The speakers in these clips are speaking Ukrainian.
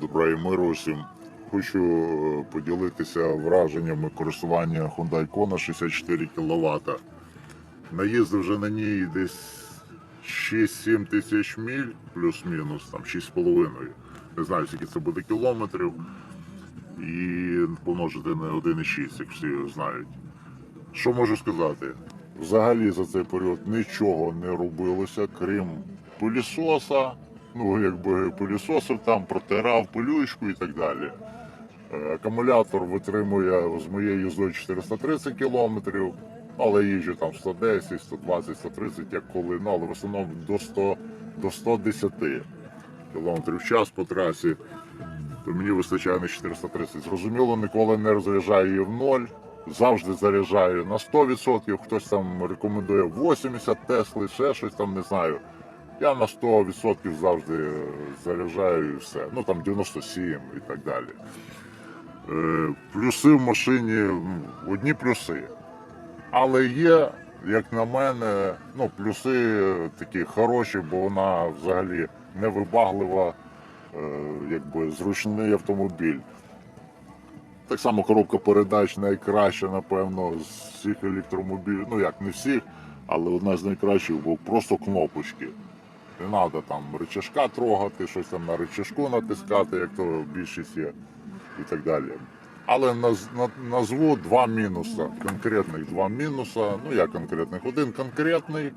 Добра і миру всім. Хочу е, поділитися враженнями користування Hyundai Kona 64 кВт. Наїздив вже на ній десь 6-7 тисяч міль, плюс-мінус, там 6,5. Не знаю, скільки це буде кілометрів. І помножити на 1,6, як всі знають. Що можу сказати? Взагалі за цей період нічого не робилося, крім пилісоса. Ну, якби пилісосив там, протирав пилючку і так далі. Е, Акумулятор витримує з моєю їздою 430 кілометрів, але їжджу там 110, 120, 130, як коли, ну, але в основному до 100, до 110 кілометрів в час по трасі то мені вистачає на 430. Зрозуміло, ніколи не розряджаю її в ноль. Завжди заряджаю на 100%. Хтось там рекомендує 80 Тесли, ще щось там не знаю. Я на 100% завжди е, заряджаю і все. Ну там 97 і так далі. Е, Плюси в машині одні плюси. Але є, як на мене, ну, плюси такі хороші, бо вона взагалі невибаглива, е, якби зручний автомобіль. Так само коробка передач найкраща, напевно, з всіх електромобілів. Ну як не всіх, але одна з найкращих, бо просто кнопочки. Не треба там рычажка трогати, щось там на рычажку натискати, як то більшість є, і так далі. Але назву два мінуси. Конкретних два мінуси. Ну як конкретних? Один конкретний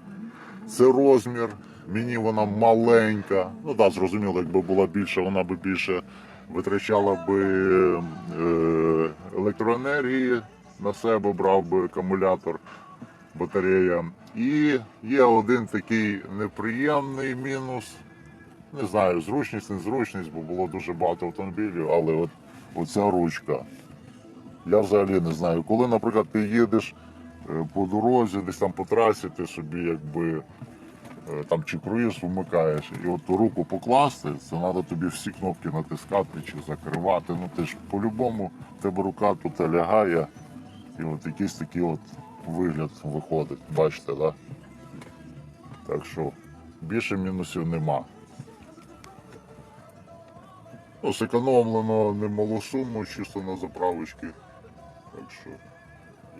це розмір. Мені вона маленька. Ну так, зрозуміло, якби була більша, вона би більше витрачала би е, електроенергії на себе, брав би акумулятор, батарея. І є один такий неприємний мінус. Не знаю, зручність, незручність, бо було дуже багато автомобілів, але от оця ручка. Я взагалі не знаю, коли, наприклад, ти їдеш е, по дорозі, десь там по трасі, ти собі якби е, там чи круїз вмикаєш, і от ту руку покласти, це треба тобі всі кнопки натискати чи закривати. Ну ти ж по-любому тебе рука тут лягає, і от якийсь такий от вигляд виходить. Бачите, да? Так що більше мінусів нема. Ну, зекономлено немалу суму чисто на заправочки. Так що,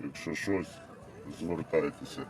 якщо щось, звертайтеся.